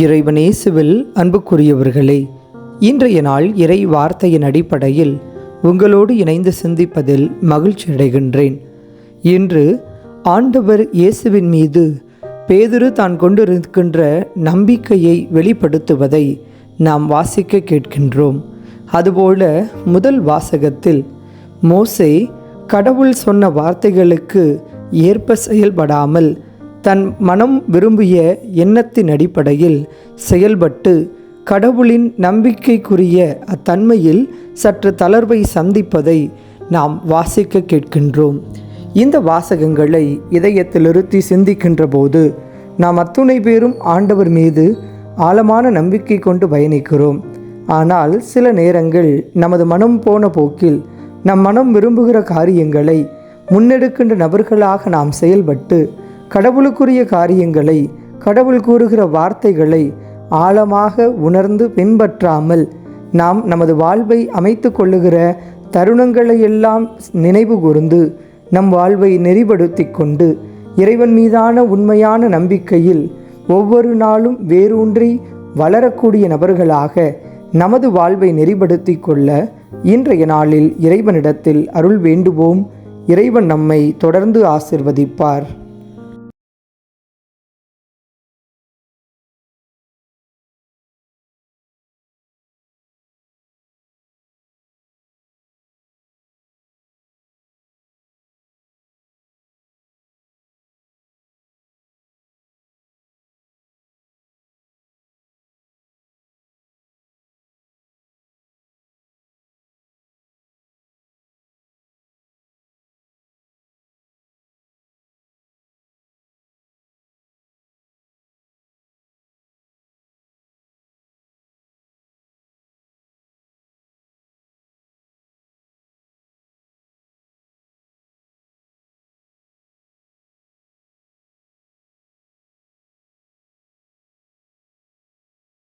இறைவனேசுவில் அன்புக்குரியவர்களே இன்றைய நாள் இறை வார்த்தையின் அடிப்படையில் உங்களோடு இணைந்து சிந்திப்பதில் மகிழ்ச்சி அடைகின்றேன். இன்று ஆண்டவர் இயேசுவின் மீது பேதுரு தான் கொண்டிருக்கின்ற நம்பிக்கையை வெளிப்படுத்துவதை நாம் வாசிக்க கேட்கின்றோம். அதுபோல முதல் வாசகத்தில் மோசே கடவுள் சொன்ன வார்த்தைகளுக்கு ஏற்ப செயல்படாமல் தன் மனம் விரும்பிய எண்ணத்தின் அடிப்படையில் செயல்பட்டு கடவுளின் நம்பிக்கைக்குரிய அத்தன்மையில் சற்று தளர்வை சந்திப்பதை நாம் வாசிக்க கேட்கின்றோம். இந்த வாசகங்களை இதயத்தில் இருத்தி சிந்திக்கின்ற போது நாம் அத்துணை பேரும் ஆண்டவர் மீது ஆழமான நம்பிக்கை கொண்டு பயணிக்கிறோம். ஆனால் சில நேரங்கள் நமது மனம் போன போக்கில் நம் மனம் விரும்புகிற காரியங்களை முன்னெடுக்கின்ற நபர்களாக நாம் செயல்பட்டு கடவுளுக்குரிய காரியங்களை கடவுள் கூறுகிற வார்த்தைகளை ஆழமாக உணர்ந்து பின்பற்றாமல் நாம் நமது வாழ்வை அமைத்து கொள்ளுகிற தருணங்களையெல்லாம் நினைவு கூர்ந்து நம் வாழ்வை நெறிப்படுத்தி கொண்டு இறைவன் மீதான உண்மையான நம்பிக்கையில் ஒவ்வொரு நாளும் வேரூன்றி வளரக்கூடிய நபர்களாக நமது வாழ்வை நெறிப்படுத்தி கொள்ள இன்றைய நாளில் இறைவனிடத்தில் அருள் வேண்டுவோம். இறைவன் நம்மை தொடர்ந்து ஆசிர்வதிப்பார்.